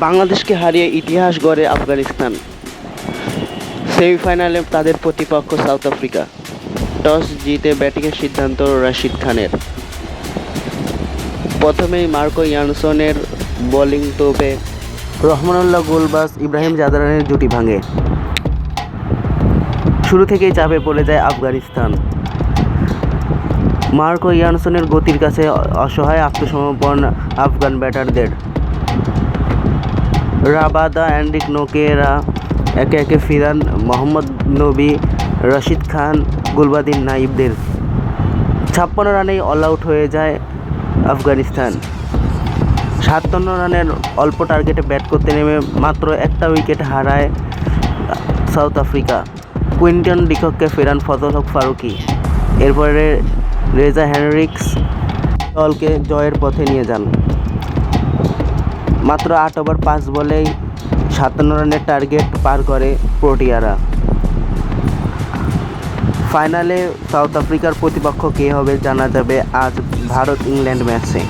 বাংলাদেশকে হারিয়ে ইতিহাস গড়ে আফগানিস্তান। সেমিফাইনালে তাদের প্রতিপক্ষ সাউথ আফ্রিকা। টস জিতে ব্যাটিংয়ের সিদ্ধান্ত রাশিদ খানের। প্রথমেই মার্কো ইয়ানসনের বোলিং তোপে রহমানুল্লাহ গোলবাস ইব্রাহিম জাদারানের জুটি ভাঙে। শুরু থেকেই চাপে পড়ে যায় আফগানিস্তান। মার্কো ইয়ানসনের গতির কাছে অসহায় আত্মসমর্পণ আফগান ব্যাটারদের। রাবাদা অ্যান্ডিক নোকেরা, একে একে ফিরান মোহাম্মদ নবী, রশিদ খান, গুলবাদিন নাইবদের। ছাপ্পান্ন রানেই অল আউট হয়ে যায় আফগানিস্তান। সাতান্ন রানের অল্প টার্গেটে ব্যাট করতে নেমে মাত্র একটা উইকেট হারায় সাউথ আফ্রিকা। কুইন্টন ডিকককে ফেরান ফজল হক ফারুকি। এরপরে রেজা হেনরিক্স দলকে জয়ের পথে নিয়ে যান। মাত্র আট ওভার পাঁচ বলেই সাতান্ন রানের টার্গেট পার করে প্রোটিয়ারা। ফাইনালে সাউথ আফ্রিকার প্রতিপক্ষ কে হবে জানা যাবে আজ ভারত ইংল্যান্ড ম্যাচে